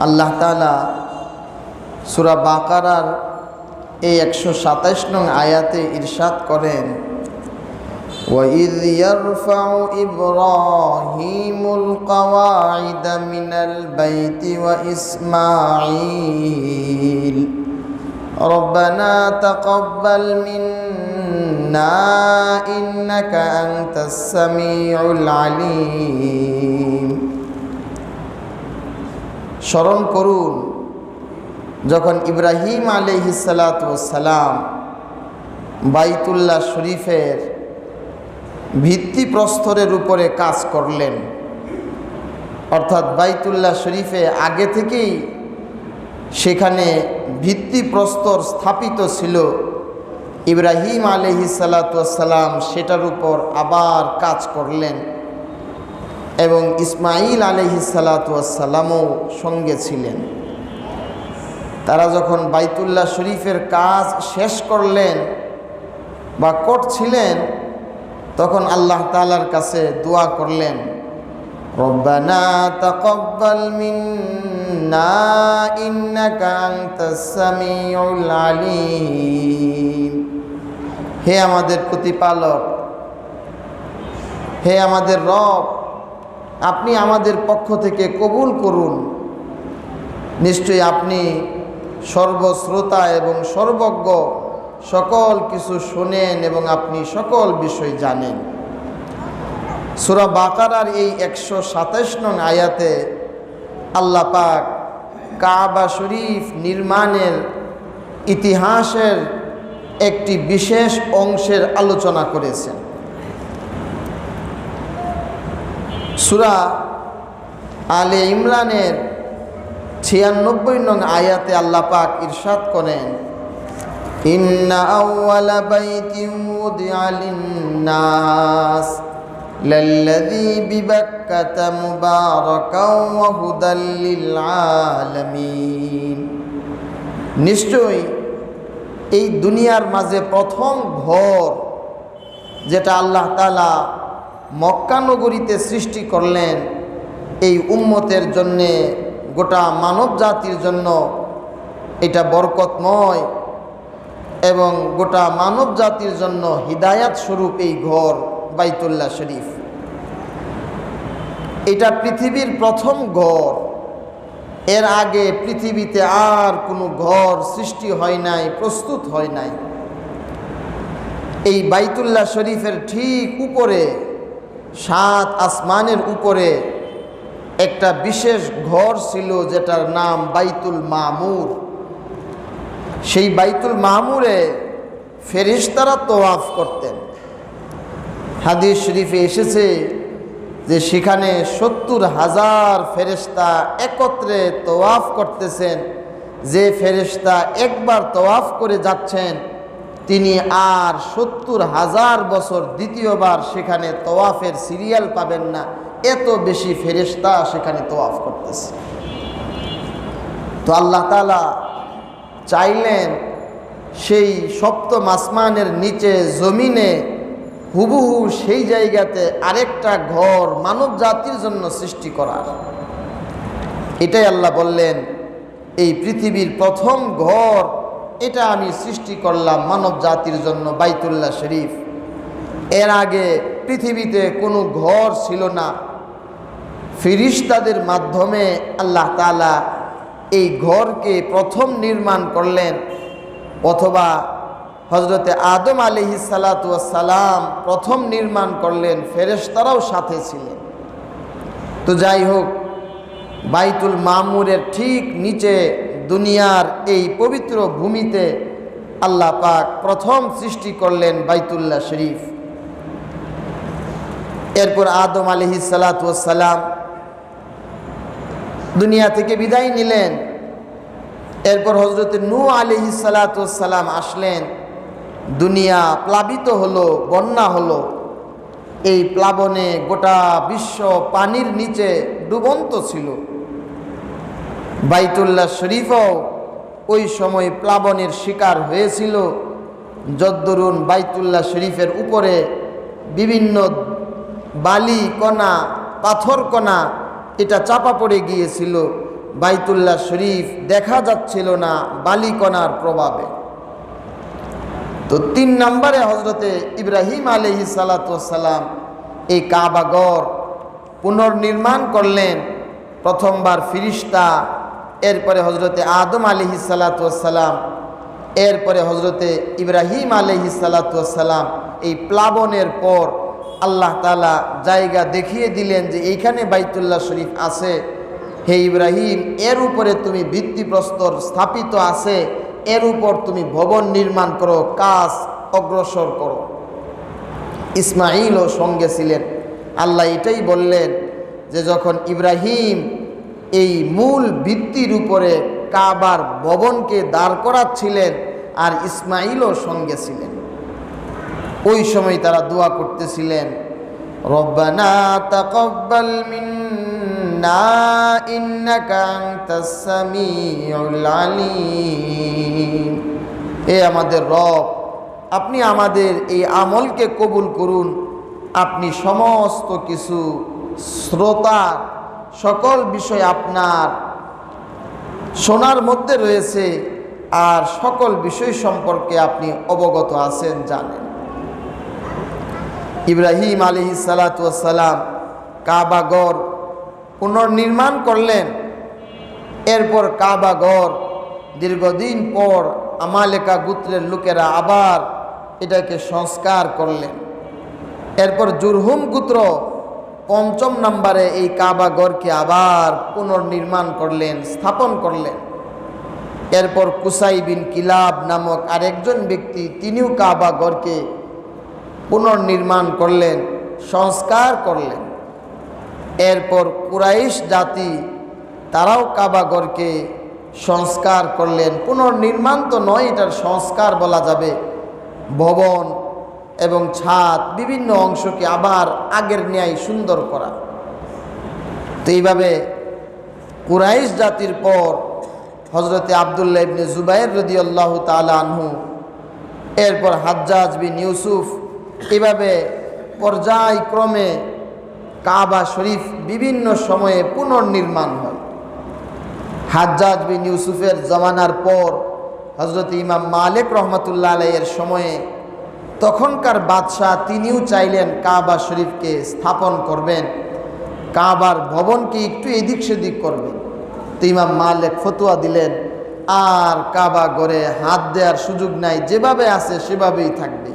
আল্লাহ তালা সুরা বাকারার এই একশো সাতাইশ নং আয়াতে ইরশাদ করেন وإذ يرفع إبراهيم القواعد من البيت وإسماعيل ربنا تقبل منا إنك أنت السميع العليم স্মরণ করুন, যখন ইব্রাহিম আলহিসালাম বাইতুল্লাহ শরীফের ভিত্তিপ্রস্তরের উপরে কাজ করলেন, অর্থাৎ বাইতুল্লাহ শরীফে আগে থেকেই সেখানে ভিত্তিপ্রস্তর স্থাপিত ছিল, ইব্রাহিম আলহি সালাতাম সেটার উপর আবার কাজ করলেন। এবং ইসমাইল আলহি সালাতামও সঙ্গে ছিলেন। তারা যখন বাইতুল্লাহ শরীফের কাজ শেষ করলেন বা করছিলেন, তখন আল্লাহ তালার কাছে দোয়া করলেন হে আমাদের প্রতিপালক, হে আমাদের রব আপনি আমাদের পক্ষ থেকে কবুল করুন। নিশ্চয়ই আপনি সর্বশ্রোতা এবং সর্বজ্ঞ, সকল কিছু শোনেন এবং আপনি সকল বিষয় জানেন। সুরা বাকারার এই একশো সাতাশ নং আয়াতে আল্লাহ পাক কাবা শরীফ নির্মাণের ইতিহাসের একটি বিশেষ অংশের আলোচনা করেছেন। সুরা আলে ইমরানের ছিয়ানব্বই নং আয়াতে আল্লাহ পাক ইরশাদ করেন إن أول بيت وضع للناس للذي ببكة مباركا وهدى للعالمين নিশ্চয়ই এই দুনিয়ার মাঝে প্রথম ঘর যেটা আল্লাহ তালা মক্কানগরীতে সৃষ্টি করলেন এই উম্মতের জন্যে, গোটা মানব জাতির জন্য এটা বরকতময় এবং গোটা মানব জাতির জন্য হিদায়াত স্বরূপ এই ঘর বাইতুল্লাহ শরীফ। এটা পৃথিবীর প্রথম ঘর। এর আগে পৃথিবীতে আর কোনো ঘর সৃষ্টি হয় নাই, প্রস্তুত হয় নাই। এই বাইতুল্লাহ শরীফের ঠিক উপরে সাত আসমানের উপরে একটা বিশেষ ঘর ছিল যেটার নাম বাইতুল মামুর। সেই বাইতুল মামুরে ফেরিস্তারা তোয়াফ করতেন। হাদিস শরীফে এসেছে যে সেখানে সত্তর হাজার ফেরেস্তা একত্রে তোয়াফ করতেছেন। যে ফেরেস্তা একবার তোয়াফ করে যাচ্ছেন তিনি আর সত্তর হাজার বছর দ্বিতীয়বার সেখানে তোয়াফের সিরিয়াল পাবেন না। এত বেশি ফেরেস্তা সেখানে তোয়াফ করতেছে। তো আল্লাহ তালা চাইলেন সেই সপ্তম আসমানের নিচে, জমিনে হুবহু সেই জায়গাতে আরেকটা ঘর মানব জাতির জন্য সৃষ্টি করার। এটাই আল্লাহ বললেন, এই পৃথিবীর প্রথম ঘর এটা আমি সৃষ্টি করলাম মানব জাতির জন্য বাইতুল্লাহ শরীফ। এর আগে পৃথিবীতে কোনো ঘর ছিল না। ফিরিস্তাদের মাধ্যমে আল্লাহ তালা এই ঘরকে প্রথম নির্মাণ করলেন। অথবা হজরতে আদম আলিহি সালাম প্রথম নির্মাণ করলেন, ফেরেশতারাও সাথে ছিলেন। তো যাই হোক, বাইতুল মামুরের ঠিক নিচে দুনিয়ার এই পবিত্র ভূমিতে আল্লাহ পাক প্রথম সৃষ্টি করলেন বাইতুল্লাহ শরীফ। এরপর আদম আলিহি সালাম দুনিয়া থেকে বিদায় নিলেন। এরপর হজরত নু আলিহি সালাম আসলেন। দুনিয়া প্লাবিত হলো, বন্যা হলো। এই প্লাবনে গোটা বিশ্ব পানির নিচে ডুবন্ত ছিল। বাইতুল্লাহ শরীফও ওই সময় প্লাবনের শিকার হয়েছিল। যদ্দরুন বাইতুল্লাহ শরীফের উপরে বিভিন্ন বালি কণা, পাথর কণা, এটা চাপা পড়ে গিয়েছিল। বাইতুল্লাহ শরীফ দেখা যাচ্ছিল না বালিকণার প্রভাবে। তো তিন নম্বরে হজরতে ইব্রাহিম আলহি সালাতাম এই কাবাগর পুনর্নির্মাণ করলেন। প্রথমবার ফিরিস্তা এরপরে হজরতে আদম আলহি সালাতাম এরপরে হজরতে ইব্রাহিম আলহি সালাতাম এই প্লাবনের পর আল্লাহ তালা জায়গা দেখিয়ে দিলেন যে এইখানে বাইতুল্লাহ শরীফ আছে। হে ইব্রাহিম, এর উপরে তুমি ভিত্তিপ্রস্তর স্থাপিত আছে, এর উপর তুমি ভবন নির্মাণ করো, কাজ অগ্রসর করো। ইসমাইলও সঙ্গে ছিলেন। আল্লাহ এটাই বললেন যে যখন ইব্রাহিম এই মূল ভিত্তির উপরে কাবার ভবনকে দাঁড় করাচ্ছিলেন আর ইসমাইলও সঙ্গে ছিলেন। ওই সময় তারা দোয়া করতেছিলেন এ আমাদের রব, আপনি আমাদের এই আমলকে কবুল করুন। আপনি সমস্ত কিছু শ্রোতা সকল বিষয় আপনার শোনার মধ্যে রয়েছে আর সকল বিষয় সম্পর্কে আপনি অবগত আছেন, জানেন। ইব্রাহিম আলী সালাতাম কাবাগর পুনর্নির্মাণ করলেন। এরপর কাবাগর দীর্ঘদিন পর আমালেকা গুত্রের লোকেরা আবার এটাকে সংস্কার করলেন। এরপর জুরহুম গুত্র পঞ্চম নাম্বারে এই কাবাগরকে আবার পুনর্নির্মাণ করলেন, স্থাপন করলেন। এরপর কুসাই বিন কিলাব নামক আরেকজন ব্যক্তি তিনিও কাবাগরকে পুনর্নির্মাণ করলেন, সংস্কার করলেন। এরপর কুরাইশ জাতি তারাও কাবাগরকে সংস্কার করলেন। পুনর্নির্মাণ তো নয়, এটার সংস্কার বলা যাবে। ভবন এবং ছাদ বিভিন্ন অংশকে আবার আগের ন্যায় সুন্দর করা। তো এইভাবে কুরাইশ জাতির পর হজরতে আবদুল্লাহ ইবনে জুবাইর রদি আল্লাহ আনহু, এরপর হাজ্জাজ বিন ইউসুফ এভাবে পর্যায়ক্রমে কাবা শরীফ বিভিন্ন সময়ে পুনর্নির্মাণ হয়। হাজ্জাজ বিন ইউসুফের জমানার পর হজরত ইমাম মালিক রহমতুল্লাহ আলাইয়ের সময়ে তখনকার বাদশাহ তিনিও চাইলেন কাবা শরীফকে স্থাপন করবেন, কাবার ভবনকে একটু এদিক সেদিক করবেন। তো ইমাম মালিক ফতুয়া দিলেন, আর কাবা গড়ে হাত দেওয়ার সুযোগ নাই, যেভাবে আছে সেভাবেই থাকবে।